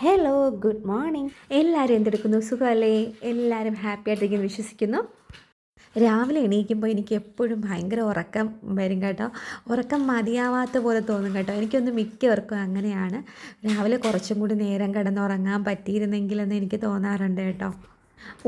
Hello good morning എല്ലാവരും എന്തെടുക്കുന്നു? സുഖമല്ലേ? എല്ലാവരും ഹാപ്പി ആയിട്ടിരിക്കുന്നു വിശ്വസിക്കുന്നു. രാവിലെ എണീക്കുമ്പോൾ എനിക്ക് എപ്പോഴും ഭയങ്കര ഉറക്കം വരും കേട്ടോ. ഉറക്കം മതിയാവാത്ത പോലെ തോന്നും കേട്ടോ. എനിക്കൊന്ന് മിക്കവർക്കും അങ്ങനെയാണ്. രാവിലെ കുറച്ചും കൂടി നേരം കിടന്നുറങ്ങാൻ പറ്റിയിരുന്നെങ്കിലെന്ന് എനിക്ക് തോന്നാറുണ്ട് കേട്ടോ.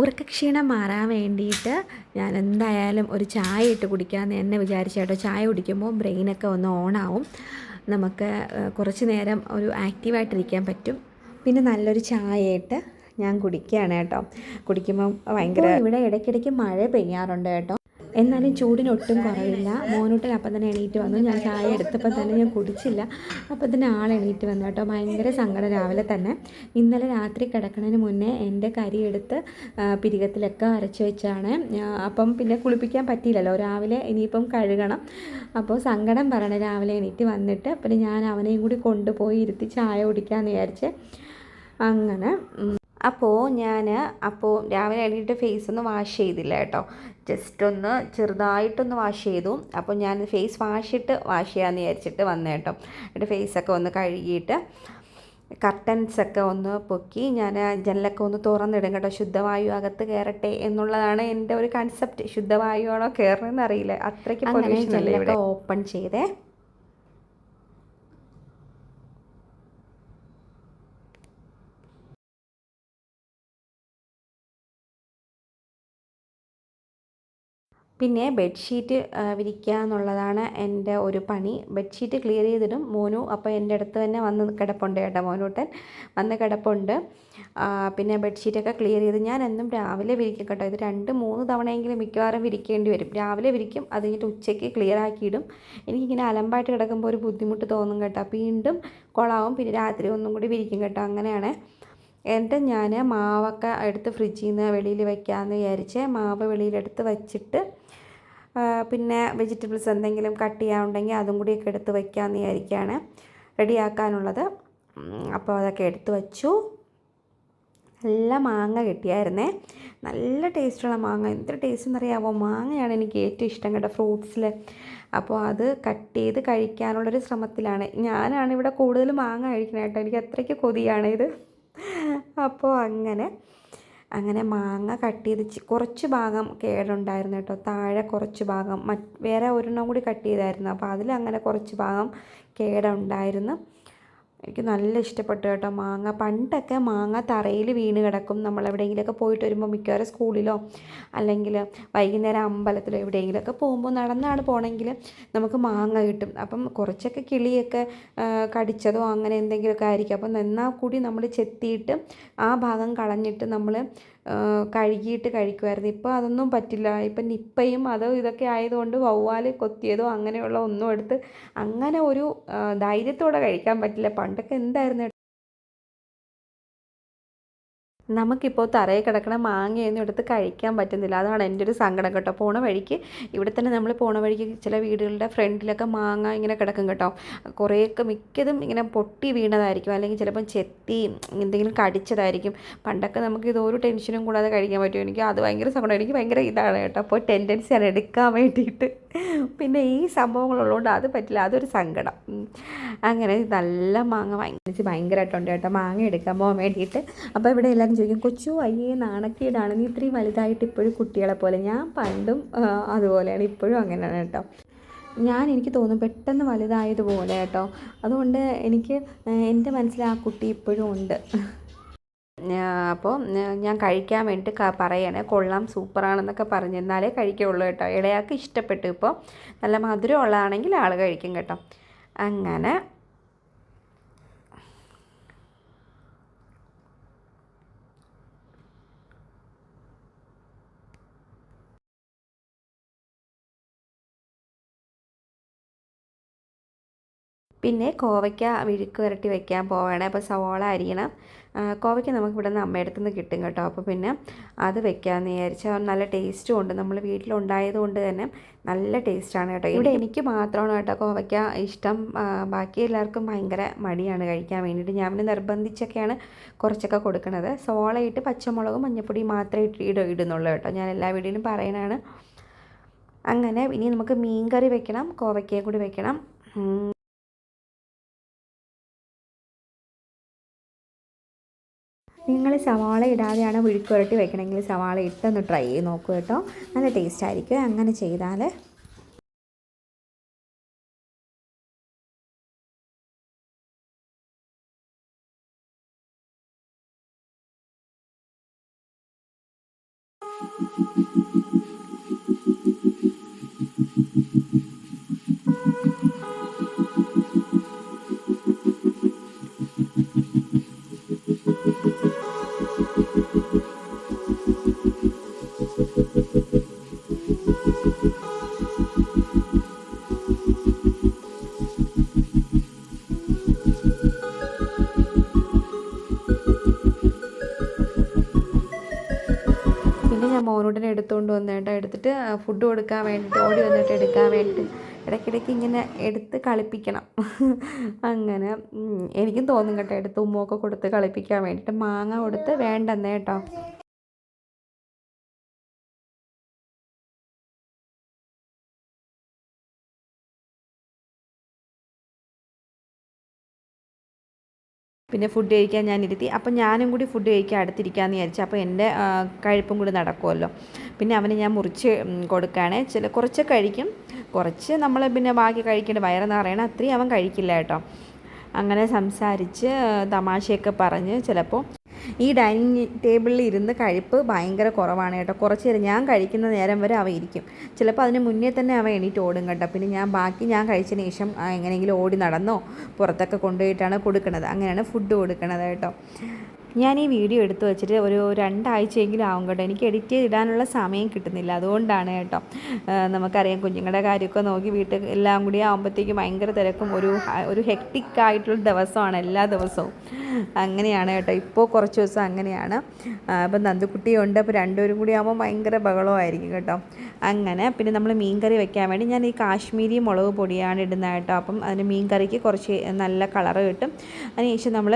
ഉറക്കക്ഷീണം മാറാൻ വേണ്ടിയിട്ട് ഞാൻ എന്തായാലും ഒരു ചായ ഇട്ട് കുടിക്കാമെന്ന് എന്നെ വിചാരിച്ചു കേട്ടോ. ചായ കുടിക്കുമ്പോൾ ബ്രെയിനൊക്കെ ഒന്ന് ഓണാവും. നമുക്ക് കുറച്ച് നേരം ഒരു ആക്റ്റീവായിട്ടിരിക്കാൻ പറ്റും. പിന്നെ നല്ലൊരു ചായ ഇട്ട് ഞാൻ കുടിക്കുകയാണ് കേട്ടോ. കുടിക്കുമ്പോൾ ഭയങ്കര ഇവിടെ ഇടയ്ക്കിടയ്ക്ക് മഴ പെയ്യാറുണ്ട് കേട്ടോ. എന്നാലും ചൂടിന് ഒട്ടും കുറവില്ല. മോനൂട്ടൻ അപ്പം തന്നെ എണീറ്റ് വന്നു. ഞാൻ ചായ എടുത്തപ്പോൾ തന്നെ ഞാൻ കുടിച്ചില്ല. അപ്പം തന്നെ ആൾ എണീറ്റ് വന്നു കേട്ടോ. ഭയങ്കര സങ്കടം രാവിലെ തന്നെ. ഇന്നലെ രാത്രി കിടക്കുന്നതിന് മുന്നേ എന്റെ കരി എടുത്ത് പിരികത്തിലൊക്കെ അരച്ച് വെച്ചാണ്. അപ്പം പിന്നെ കുളിപ്പിക്കാൻ പറ്റിയില്ലല്ലോ. രാവിലെ ഇനിയിപ്പം കഴുകണം. അപ്പോൾ സങ്കടം പറയണേ രാവിലെ എണീറ്റ് വന്നിട്ട്. പിന്നെ ഞാൻ അവനെയും കൂടി കൊണ്ടുപോയി ഇരുത്തി ചായ കുടിക്കാമെന്ന് വിചാരിച്ച് അങ്ങനെ അപ്പോൾ ഞാൻ അപ്പോൾ രാവിലെ എണീറ്റ് ഫേസ് ഒന്ന് വാഷ് ചെയ്തില്ല കേട്ടോ. ജസ്റ്റ് ഒന്ന് ചെറുതായിട്ടൊന്ന് വാഷ് ചെയ്തു. അപ്പോൾ ഞാൻ ഫേസ് വാഷ് വാഷിട്ട് വാഷ് ചെയ്യാമെന്ന് വിചാരിച്ചിട്ട് വന്നു കേട്ടോ. എന്റെ ഫേസൊക്കെ ഒന്ന് കഴുകിയിട്ട് കർട്ടൻസൊക്കെ ഒന്ന് പൊക്കി ഞാൻ ജനലൊക്കെ ഒന്ന് തുറന്നിടും കേട്ടോ. ശുദ്ധവായു അകത്ത് കയറട്ടെ എന്നുള്ളതാണ് എന്റെ ഒരു കൺസെപ്റ്റ് ശുദ്ധവായു ആണോ കയറണമെന്ന് അറിയില്ല. അത്രയ്ക്ക് ജനലൊക്കെ ഓപ്പൺ ചെയ്തേ. പിന്നെ ബെഡ്ഷീറ്റ് വിരിക്കുക എന്നുള്ളതാണ് എന്റെ ഒരു പണി. Bedsheet clear ചെയ്തിടും. മോനു അപ്പോൾ എന്റെ അടുത്ത് തന്നെ വന്ന് കിടപ്പുണ്ട് കേട്ടോ മോനൂട്ടൻ. വന്ന് കിടപ്പുണ്ട്. പിന്നെ ബെഡ്ഷീറ്റൊക്കെ ക്ലിയർ ചെയ്ത് ഞാൻ എന്നും രാവിലെ വിരിക്കും കേട്ടോ. ഇത് രണ്ട് മൂന്ന് തവണയെങ്കിലും മിക്കവാറും വിരിക്കേണ്ടി വരും. രാവിലെ വിരിക്കും അത് കഴിഞ്ഞിട്ട് ഉച്ചയ്ക്ക് ക്ലിയർ ആക്കിയിടും. എനിക്കിങ്ങനെ അലമ്പായിട്ട് കിടക്കുമ്പോൾ ഒരു ബുദ്ധിമുട്ട് തോന്നും കേട്ടോ. വീണ്ടും കൊളാവും പിന്നെ രാത്രി ഒന്നും കൂടി വിരിക്കും കേട്ടോ. അങ്ങനെയാണ്. എന്നിട്ട് ഞാൻ മാവൊക്കെ എടുത്ത് ഫ്രിഡ്ജിൽ നിന്ന് വെളിയിൽ വെക്കാമെന്ന് വിചാരിച്ച് മാവ് വെളിയിലെടുത്ത് വെച്ചിട്ട് പിന്നെ വെജിറ്റബിൾസ് എന്തെങ്കിലും കട്ട് ചെയ്യാനുണ്ടെങ്കിൽ അതും കൂടിയൊക്കെ എടുത്ത് വയ്ക്കാമെന്ന് വിചാരിക്കുകയാണ് റെഡിയാക്കാനുള്ളത്. അപ്പോൾ അതൊക്കെ എടുത്ത് വച്ചു. നല്ല മാങ്ങ കിട്ടിയായിരുന്നേ. നല്ല ടേസ്റ്റുള്ള മാങ്ങ. എന്ത് ടേസ്റ്റ് എന്നറിയാമോ മാങ്ങയാണ് എനിക്ക് ഏറ്റവും ഇഷ്ടം കേട്ടോ ഫ്രൂട്ട്സിൽ. അപ്പോൾ അത് കട്ട് ചെയ്ത് കഴിക്കാനുള്ളൊരു ശ്രമത്തിലാണ്. ഞാനാണ് ഇവിടെ കൂടുതൽ മാങ്ങ കഴിക്കുന്നത് കേട്ടോ. എനിക്ക് അത്രയ്ക്ക് കൊതിയാണ് ഇത്. അപ്പോൾ അങ്ങനെ അങ്ങനെ മാങ്ങ കട്ട് ചെയ്ത് കുറച്ച് ഭാഗം കേടുണ്ടായിരുന്നു കേട്ടോ. താഴെ കുറച്ച് ഭാഗം മറ്റ് വേറെ ഒരെണ്ണം കൂടി കട്ട് ചെയ്തായിരുന്നു അപ്പോൾ അതിലങ്ങനെ കുറച്ച് ഭാഗം കേടുണ്ടായിരുന്നു. എനിക്ക് നല്ല ഇഷ്ടപ്പെട്ടു കേട്ടോ. മാങ്ങ പണ്ടൊക്കെ മാങ്ങ തറയിൽ വീണ് കിടക്കും. നമ്മൾ എവിടെയെങ്കിലുമൊക്കെ പോയിട്ട് വരുമ്പോൾ മിക്കവാറും സ്കൂളിലോ അല്ലെങ്കിൽ വൈകുന്നേരം അമ്പലത്തിലോ എവിടെയെങ്കിലുമൊക്കെ പോകുമ്പോൾ നടന്നാണ് പോകണമെങ്കിൽ നമുക്ക് മാങ്ങ കിട്ടും. അപ്പം കുറച്ചൊക്കെ കിളിയൊക്കെ കടിച്ചതോ അങ്ങനെ എന്തെങ്കിലുമൊക്കെ ആയിരിക്കും. അപ്പം എന്നാൽ കൂടി നമ്മൾ ചെത്തിയിട്ട് ആ ഭാഗം കളഞ്ഞിട്ട് നമ്മൾ കഴുകിയിട്ട് കഴിക്കുമായിരുന്നു ഇപ്പോൾ അതൊന്നും പറ്റില്ല. ഇപ്പം നിപ്പയും അതോ ഇതൊക്കെ ആയതുകൊണ്ട് വവ്വാൽ കൊത്തിയതോ അങ്ങനെയുള്ള ഒന്നും എടുത്ത് അങ്ങനെ ഒരു ധൈര്യത്തോടെ കഴിക്കാൻ പറ്റില്ല. പണ്ടൊക്കെ എന്തായിരുന്നു നമുക്കിപ്പോൾ തറയിൽ കിടക്കണ മാങ്ങയൊന്നും എടുത്ത് കഴിക്കാൻ പറ്റുന്നില്ല. അതാണ് എന്റെ ഒരു സങ്കടം കേട്ടോ. പോണ വഴിക്ക് ഇവിടെ തന്നെ നമ്മൾ പോണ വഴിക്ക് ചില വീടുകളുടെ ഫ്രണ്ടിലൊക്കെ മാങ്ങ ഇങ്ങനെ കിടക്കും കേട്ടോ. കുറേയൊക്കെ മിക്കതും ഇങ്ങനെ പൊട്ടി വീണതായിരിക്കും. അല്ലെങ്കിൽ ചിലപ്പം ചെത്തി എന്തെങ്കിലും കടിച്ചതായിരിക്കും. പണ്ടൊക്കെ നമുക്ക് ഇതൊരു ടെൻഷനും കൂടാതെ കഴിക്കാൻ പറ്റും എനിക്ക് അത് ഭയങ്കര സങ്കടം. എനിക്ക് ഭയങ്കര ഇതാണ് കേട്ടോ. അപ്പോൾ ടെൻഡൻസിയാണ് എടുക്കാൻ വേണ്ടിയിട്ട്. പിന്നെ ഈ സംഭവങ്ങളുള്ളതുകൊണ്ട് അത് പറ്റില്ല അതൊരു സങ്കടം. അങ്ങനെ നല്ല മാങ്ങ വാങ്ങിച്ച് ഭയങ്കരമായിട്ടുണ്ട് കേട്ടോ. മാങ്ങ എടുക്കാൻ പോകാൻ വേണ്ടിയിട്ട്. അപ്പോൾ ഇവിടെ എല്ലാവരും ചോദിക്കും കൊച്ചു അയ്യേ നാണക്കേടാണ്. നീ ഇത്രയും വലുതായിട്ട് ഇപ്പോഴും കുട്ടികളെ പോലെ. ഞാൻ പണ്ടും അതുപോലെയാണ്. ഇപ്പോഴും അങ്ങനെയാണ് കേട്ടോ. ഞാൻ എനിക്ക് തോന്നും പെട്ടെന്ന് വലുതായതുപോലെ കേട്ടോ. അതുകൊണ്ട് എനിക്ക് എന്റെ മനസ്സിൽ ആ കുട്ടി ഇപ്പോഴും ഉണ്ട്. അപ്പോൾ ഞാൻ കഴിക്കാൻ വേണ്ടിയിട്ട് പറയണേ കൊള്ളാം സൂപ്പറാണെന്നൊക്കെ പറഞ്ഞിരുന്നാലേ കഴിക്കുള്ളൂ കേട്ടോ. ഇളയാൾക്ക് ഇഷ്ടപ്പെട്ടു. ഇപ്പോൾ നല്ല മധുരമുള്ളതാണെങ്കിൽ ആൾ കഴിക്കും കേട്ടോ. അങ്ങനെ പിന്നെ കോവയ്ക്ക വിഴുക്ക് വരട്ടി വെക്കാൻ പോവുകയാണ് അപ്പോൾ സവോള അരിയണം. കോവയ്ക്ക നമുക്ക് ഇവിടെ നിന്ന് അമ്മയടുത്ത് നിന്ന് കിട്ടും കേട്ടോ. അപ്പോൾ പിന്നെ അത് വെക്കാമെന്ന് വിചാരിച്ചാൽ നല്ല ടേസ്റ്റും ഉണ്ട്. നമ്മൾ വീട്ടിലുണ്ടായത് കൊണ്ട് തന്നെ നല്ല ടേസ്റ്റാണ് കേട്ടോ. ഇവിടെ എനിക്ക് മാത്രമാണ് കേട്ടോ കോവയ്ക്ക ഇഷ്ടം. ബാക്കി എല്ലാവർക്കും ഭയങ്കര മടിയാണ് കഴിക്കാൻ വേണ്ടിയിട്ട്. ഞാൻ പിന്നെ നിർബന്ധിച്ചൊക്കെയാണ് കുറച്ചൊക്കെ കൊടുക്കുന്നത് സോളയിട്ട് പച്ചമുളകും മഞ്ഞപ്പൊടി മാത്രമേ ഇട ഇടുന്നുള്ളൂ കേട്ടോ. ഞാൻ എല്ലാ വീടിനും പറയണതാണ്. അങ്ങനെ ഇനി നമുക്ക് മീൻ കറി വെക്കണം. കോവയ്ക്കയും കൂടി വെക്കണം. നിങ്ങൾ സവാള ഇടാതെയാണ് വിഴുക്കുരട്ടി വെക്കണമെങ്കിൽ സവാള ഇട്ടൊന്ന് ട്രൈ ചെയ്ത് നോക്കൂ കേട്ടോ. നല്ല ടേസ്റ്റ് ആയിരിക്കും. അങ്ങനെ ചെയ്താൽ വന്നു എടുത്തുകൊണ്ട് വന്നിട്ട് എടുത്തിട്ട് ഫുഡ് കൊടുക്കാൻ വേണ്ടിയിട്ട് ഓടി വന്നിട്ട് എടുക്കാൻ വേണ്ടിയിട്ട് ഇടയ്ക്കിടയ്ക്ക് ഇങ്ങനെ എടുത്ത് കളിപ്പിക്കണം. അങ്ങനെ എനിക്കും തോന്നും കേട്ടോ എടുത്ത് ഉമ്മൊക്കെ കൊടുത്ത് കളിപ്പിക്കാൻ വേണ്ടിയിട്ട് മാങ്ങ കൊടുത്ത് വേണ്ടെന്നേ കേട്ടോ. പിന്നെ ഫുഡ് കഴിക്കാൻ ഞാൻ ഇരുത്തി. അപ്പം ഞാനും കൂടി ഫുഡ് കഴിക്കാൻ അടുത്തിരിക്കാമെന്ന് വിചാരിച്ചു. അപ്പോൾ എന്റെ കഴിപ്പും കൂടി നടക്കുമല്ലോ പിന്നെ അവന് ഞാൻ മുറിച്ച് കൊടുക്കുകയാണേ. ചില കുറച്ച് കഴിക്കും. കുറച്ച് നമ്മൾ പിന്നെ ബാക്കി കഴിക്കേണ്ട വയറ് നിറയണം അത്രയും അവൻ കഴിക്കില്ല കേട്ടോ. അങ്ങനെ സംസാരിച്ച് തമാശയൊക്കെ പറഞ്ഞ് ചിലപ്പോൾ ഈ ഡൈനിങ് ടേബിളിൽ ഇരുന്ന് കഴിപ്പ് ഭയങ്കര കുറവാണ് കേട്ടോ. കുറച്ച് നേരം ഞാൻ കഴിക്കുന്ന നേരം വരെ അവ ഇരിക്കും. ചിലപ്പോൾ അതിന് മുന്നേ തന്നെ അവ എണീറ്റ് ഓടും കേട്ടോ. പിന്നെ ഞാൻ ബാക്കി ഞാൻ കഴിച്ചതിന് ശേഷം എങ്ങനെയെങ്കിലും ഓടി നടന്നോ പുറത്തൊക്കെ കൊണ്ടുപോയിട്ടാണ് കൊടുക്കുന്നത് അങ്ങനെയാണ് ഫുഡ് കൊടുക്കുന്നത് കേട്ടോ. ഞാൻ ഈ വീഡിയോ എടുത്തു വെച്ചിട്ട് ഒരു രണ്ടാഴ്ചയെങ്കിലും ആവും കേട്ടോ. എനിക്ക് എഡിറ്റ് ചെയ്തിടാനുള്ള സമയം കിട്ടുന്നില്ല. അതുകൊണ്ടാണ് കേട്ടോ. നമുക്കറിയാം കുഞ്ഞുങ്ങളുടെ കാര്യമൊക്കെ നോക്കി വീട്ടിൽ എല്ലാം കൂടി ആകുമ്പോഴത്തേക്കും ഭയങ്കര തിരക്കും. ഒരു ഒരു ഹെക്ടിക് ആയിട്ടുള്ള ദിവസമാണ് എല്ലാ ദിവസവും. അങ്ങനെയാണ് കേട്ടോ. ഇപ്പോൾ കുറച്ച് ദിവസം അങ്ങനെയാണ്. അപ്പം നന്ദുക്കുട്ടിയുണ്ട്. അപ്പോൾ രണ്ടുപേരും കൂടി ആകുമ്പോൾ ഭയങ്കര ബഹളമായിരിക്കും കേട്ടോ. അങ്ങനെ പിന്നെ നമ്മൾ മീൻ കറി വെക്കാൻ വേണ്ടി ഞാൻ ഈ കാശ്മീരി മുളക് പൊടിയാണ് ഇടുന്നത് കേട്ടോ. അപ്പം അതിന് മീൻ കറിക്ക് കുറച്ച് നല്ല കളർ കിട്ടും. അതിനുശേഷം നമ്മൾ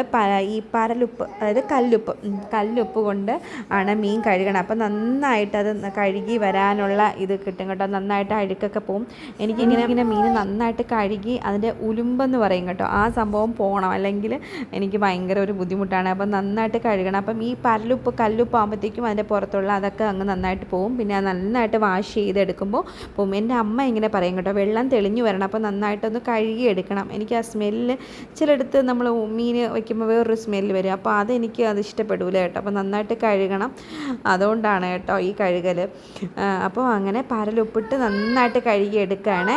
ഈ പരലുപ്പ് അതായത് കല്ലുപ്പ് കല്ലുപ്പ് കൊണ്ട് ആണ് മീൻ കഴുകണം അപ്പം നന്നായിട്ട് അത് കഴുകി വരാനുള്ള ഇത് കിട്ടും കേട്ടോ. നന്നായിട്ട് അഴുക്കൊക്കെ പോകും എനിക്കിങ്ങനെ ഇങ്ങനെ മീൻ നന്നായിട്ട് കഴുകി അതിന്റെ ഉലുമ്പെന്ന് പറയും കേട്ടോ. ആ സംഭവം പോകണം അല്ലെങ്കിൽ എനിക്ക് ഭയങ്കര ഒരു ബുദ്ധിമുട്ടാണ്. അപ്പം നന്നായിട്ട് കഴുകണം. അപ്പം ഈ പരലുപ്പ് കല്ലുപ്പ് ആകുമ്പോഴത്തേക്കും അതിന്റെ പുറത്തുള്ള അതൊക്കെ അങ്ങ് നന്നായിട്ട് പോവും. പിന്നെ നന്നായിട്ട് വാഷ് ചെയ്തെടുക്കുമ്പോൾ പോവും. എന്റെ അമ്മ ഇങ്ങനെ പറയും കേട്ടോ വെള്ളം തെളിഞ്ഞു വരണം. അപ്പോൾ നന്നായിട്ടൊന്ന് കഴുകി എടുക്കണം. എനിക്ക് ആ സ്മെല്ല് ചിലയിടത്ത് നമ്മൾ മീൻ വയ്ക്കുമ്പോൾ വേറൊരു സ്മെല്ല് വരും. അപ്പോൾ അതെനിക്ക് അത് ഇഷ്ടപ്പെടില്ല കേട്ടോ. അപ്പോൾ നന്നായിട്ട് കഴുകണം. അതുകൊണ്ടാണ് കേട്ടോ ഈ കഴുകൽ അപ്പോൾ അങ്ങനെ പരലുപ്പിട്ട് നന്നായിട്ട് കഴുകി എടുക്കുകയാണേ.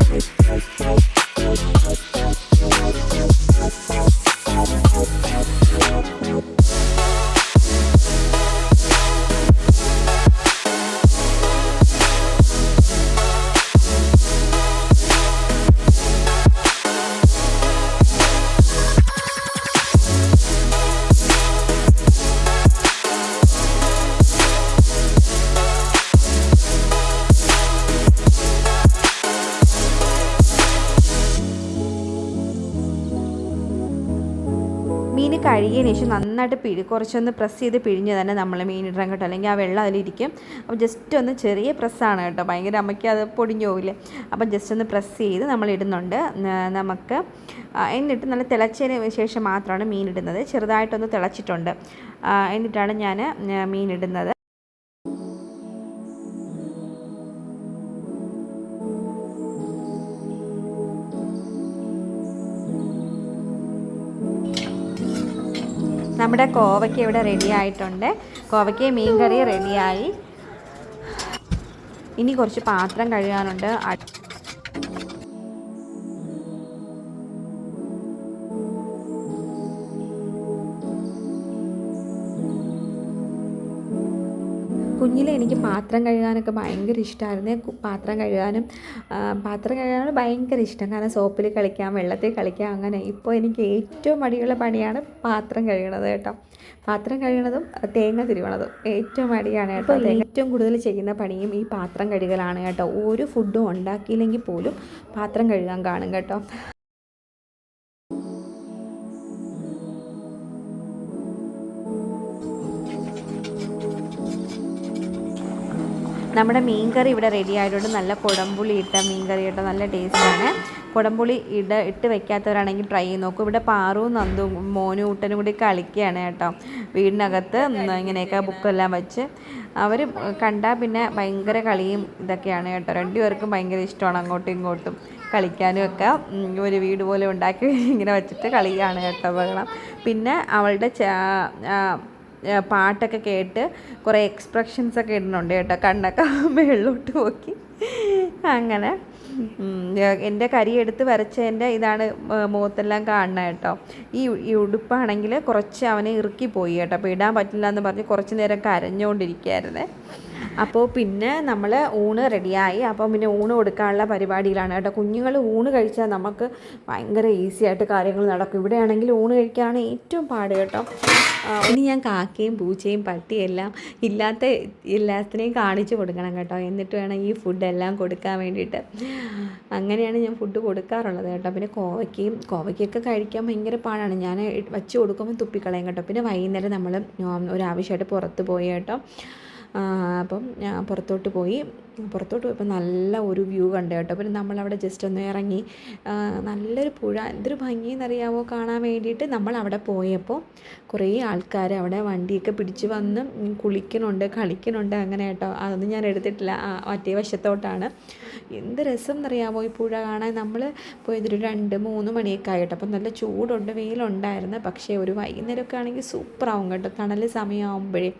ശേഷം നന്നായിട്ട് പിഴി കുറച്ചൊന്ന് പ്രസ് ചെയ്ത് പിഴിഞ്ഞ് തന്നെ നമ്മൾ മീൻ ഇടാൻ കേട്ടോ. അല്ലെങ്കിൽ ആ വെള്ളം അതിലിരിക്കും. അപ്പോൾ ജസ്റ്റ് ഒന്ന് ചെറിയ പ്രസ്സാണ് കേട്ടോ. ഭയങ്കര അമ്മയ്ക്ക് അത് പൊടിഞ്ഞു പോകില്ലേ അപ്പം ജസ്റ്റ് ഒന്ന് പ്രസ് ചെയ്ത് നമ്മൾ ഇടുന്നുണ്ട്. നമുക്ക് എന്നിട്ട് നല്ല തിളച്ചതിന് ശേഷം മാത്രമാണ് മീൻ ഇടുന്നത്. ചെറുതായിട്ടൊന്ന് തിളച്ചിട്ടുണ്ട്. എന്നിട്ടാണ് ഞാൻ മീൻ ഇടുന്നത്. നമ്മുടെ കോവയ്ക്ക ഇവിടെ റെഡി ആയിട്ടുണ്ട്. കോവയ്ക്ക മീൻ കറി റെഡിയായി ഇനി കുറച്ച് പാത്രം കഴുകാനുണ്ട്. എനിക്ക് പാത്രം കഴുകാനൊക്കെ ഭയങ്കര ഇഷ്ടമായിരുന്നു പാത്രം കഴുകാനും പാത്രം കഴുകാനും ഭയങ്കര ഇഷ്ടം. കാരണം സോപ്പിൽ കളിക്കാം വെള്ളത്തിൽ കളിക്കാം അങ്ങനെ. ഇപ്പോൾ എനിക്ക് ഏറ്റവും മടിയുള്ള പണിയാണ് പാത്രം കഴുകണത് കേട്ടോ. പാത്രം കഴുകണതും തേങ്ങ തിരുവണതും ഏറ്റവും മടിയാണ് കേട്ടോ. ഏറ്റവും കൂടുതൽ ചെയ്യുന്ന പണിയും ഈ പാത്രം കഴുകലാണ് കേട്ടോ. ഒരു ഫുഡും ഉണ്ടാക്കിയില്ലെങ്കിൽ പോലും പാത്രം കഴുകാൻ കാണും കേട്ടോ. നമ്മുടെ മീൻകറി ഇവിടെ റെഡി ആയതുകൊണ്ട് നല്ല കുടംപുളി ഇട്ട മീൻകറി കേട്ടോ നല്ല ടേസ്റ്റാണ് കുടംപുളി ഇട ഇട്ട് വെക്കാത്തവരാണെങ്കിൽ ട്രൈ ചെയ്ത് നോക്കും. ഇവിടെ പാറുവും നന്ദും മോനും ഊട്ടനും കൂടി കളിക്കുകയാണ് കേട്ടോ. വീടിനകത്ത് ഇങ്ങനെയൊക്കെ ബുക്കെല്ലാം വെച്ച്. അവർ കണ്ടാൽ പിന്നെ ഭയങ്കര കളിയും ഇതൊക്കെയാണ് കേട്ടോ. രണ്ടുപേർക്കും ഭയങ്കര ഇഷ്ടമാണ് അങ്ങോട്ടും ഇങ്ങോട്ടും കളിക്കാനും ഒക്കെ. ഒരു വീട് പോലെ ഉണ്ടാക്കി ഇങ്ങനെ വെച്ചിട്ട് കളിയാണ് കേട്ടോ ബഹളം. പിന്നെ അവളുടെ പാട്ടൊക്കെ കേട്ട് കുറേ എക്സ്പ്രഷൻസ് ഒക്കെ ഇടുന്നുണ്ട് കേട്ടോ. കണ്ണൊക്കെ മേളിലോട്ട് നോക്കി അങ്ങനെ. എന്റെ കരി എടുത്ത് വരച്ചതിന്റെ ഇതാണ് മുഖത്തെല്ലാം കാണുന്നത് കേട്ടോ. ഈ ഈ ഉടുപ്പാണെങ്കിൽ കുറച്ച് അവനെ ഇറുക്കി പോയി കേട്ടോ. അപ്പോൾ ഇടാൻ പറ്റില്ല എന്ന് പറഞ്ഞ് കുറച്ച് നേരം കരഞ്ഞുകൊണ്ടിരിക്കുകയായിരുന്നേ. അപ്പോൾ പിന്നെ നമ്മൾ ഊണ് റെഡിയായി അപ്പോൾ പിന്നെ ഊണ് കൊടുക്കാനുള്ള പരിപാടിയിലാണ് കേട്ടോ. കുഞ്ഞുങ്ങൾ ഊണ് കഴിച്ചാൽ നമുക്ക് ഭയങ്കര ഈസി ആയിട്ട് കാര്യങ്ങൾ നടക്കും. ഇവിടെയാണെങ്കിൽ ഊണ് കഴിക്കാനാണ് ഏറ്റവും പാട് കേട്ടോ. ഇനി ഞാൻ കാക്കയും പൂച്ചയും പട്ടിയും എല്ലാം ഇല്ലാത്ത എല്ലാത്തിനെയും കാണിച്ചു കൊടുക്കണം കേട്ടോ. എന്നിട്ട് വേണം ഈ ഫുഡെല്ലാം കൊടുക്കാൻ വേണ്ടിയിട്ട്. അങ്ങനെയാണ് ഞാൻ ഫുഡ് കൊടുക്കാറുള്ളത് കേട്ടോ. പിന്നെ കോവയ്ക്കയും കോവയ്ക്കൊക്കെ കഴിക്കാൻ ഭയങ്കര പാടാണ്. ഞാൻ വച്ച് കൊടുക്കുമ്പോൾ തുപ്പിക്കളയും കേട്ടോ. പിന്നെ വൈകുന്നേരം നമ്മൾ ഒരാവശ്യമായിട്ട് പുറത്ത് പോയി കേട്ടോ. അപ്പം പുറത്തോട്ട് പോയി. പുറത്തോട്ട് പോയപ്പോൾ നല്ല ഒരു വ്യൂ കണ്ടു കേട്ടോ. പിന്നെ നമ്മളവിടെ ജസ്റ്റ് ഒന്ന് ഇറങ്ങി നല്ലൊരു പുഴ. എന്തൊരു ഭംഗിയെന്നറിയാമോ കാണാൻ വേണ്ടിയിട്ട് നമ്മൾ അവിടെ പോയപ്പോൾ കുറേ ആൾക്കാർ അവിടെ വണ്ടിയൊക്കെ പിടിച്ച് വന്ന് കുളിക്കണുണ്ട് കളിക്കണുണ്ട് അങ്ങനെ കേട്ടോ. അതൊന്നും ഞാൻ എടുത്തിട്ടില്ല. മറ്റേ വശത്തോട്ടാണ്. എന്ത് രസം എന്നറിയാമോ ഈ പുഴ കാണാൻ? നമ്മൾ പോയതൊരു രണ്ട് മൂന്ന് മണിയൊക്കെ ആയിട്ട് അപ്പം നല്ല ചൂടുണ്ട് വെയിലുണ്ടായിരുന്നു. പക്ഷേ ഒരു വൈകുന്നേരമൊക്കെ ആണെങ്കിൽ സൂപ്പറാവും കേട്ടോ. തണൽ സമയമാകുമ്പോഴേ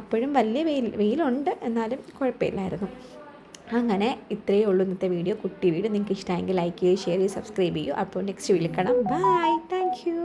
അപ്പോഴും വലിയ വെയിൽ വെയിലുണ്ട്. എന്നാലും കുഴപ്പമില്ലായിരുന്നു. അങ്ങനെ ഇത്രയേ ഉള്ളൂ ഇന്നത്തെ വീഡിയോ. കുട്ടി വീഡിയോ നിങ്ങൾക്ക് ഇഷ്ടമെങ്കിൽ ലൈക്ക് ചെയ്യുക ഷെയർ ചെയ്യുക സബ്സ്ക്രൈബ് ചെയ്യുക അപ്പോൾ നെക്സ്റ്റ് വീഡിയോ കാണാം. ബൈ